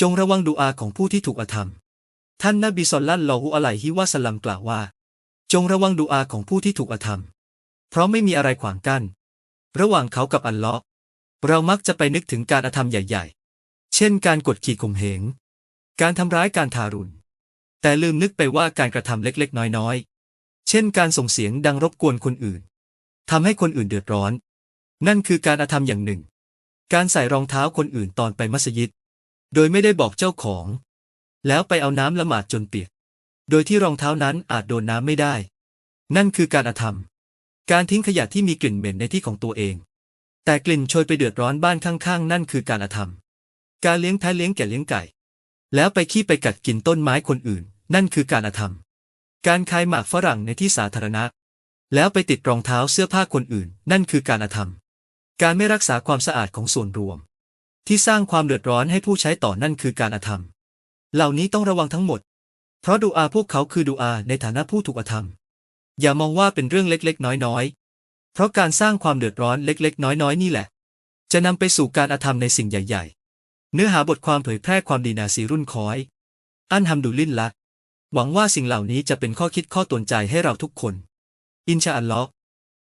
จงระวังดูอาของผู้ที่ถูกอธรรม ท่านนบีศ็อลลัลลอฮุอะลัยฮิวะสัลลัมกล่าวว่า จงระวังดูอาของผู้ที่ถูกอธรรม เพราะไม่มีอะไรขวางกั้น ระหว่างเขากับอัลลาะห์เรามักจะไปนึกถึงการอธรรมใหญ่ ๆ เช่นการกดขี่ข่มเหง การทำร้ายการทารุณ แต่ลืมนึกไปว่าการกระทำเล็กๆ น้อยๆ เช่นการส่งเสียงดังรบกวนคนอื่นทำให้คนอื่นเดือดร้อน นั่นคือการอธรรมอย่างหนึ่ง การใส่รองเท้าคนอื่นตอนไปมัสยิด โดยไม่ได้บอกเจ้าของ แล้วไปเอาน้ำละหมาดจนเปียก โดยที่รองเท้านั้นอาจโดนน้ำไม่ได้ นั่นคือการอธรรม การทิ้งขยะที่มีกลิ่นเหม็นในที่ของตัวเอง แต่กลิ่นโชยไปเดือดร้อนบ้านข้างๆ นั่นคือการอธรรม การเลี้ยงแพะเลี้ยงแกะเลี้ยงไก่ แล้วไปขี้ไปกัดกินต้นไม้คนอื่น นั่นคือการอธรรม การคายหมากฝรั่งในที่สาธารณะ แล้วไปติดรองเท้าเสื้อผ้าคนอื่น นั่นคือการอธรรม การไม่รักษาความสะอาดของส่วนรวม ที่สร้างความเดือดร้อนให้ผู้ใช้ต่อนั่นคือการอธรรม เหล่านี้ต้องระวังทั้งหมด เพราะดูอาพวกเขาคือดูอาในฐานะผู้ถูกอธรรม อย่ามองว่าเป็นเรื่องเล็กๆ น้อยๆ เพราะการสร้างความเดือดร้อนเล็กๆ น้อยๆ นี่แหละ จะนำไปสู่การอธรรมในสิ่งใหญ่ๆ เนื้อหาบทความเผยแพร่ความดีนาซีรุ่นคอย อันฮัมดุลิลละหวังว่าสิ่งเหล่านี้จะเป็นข้อคิดข้อตวนใจให้เราทุกคน อินชาอัลลอฮ์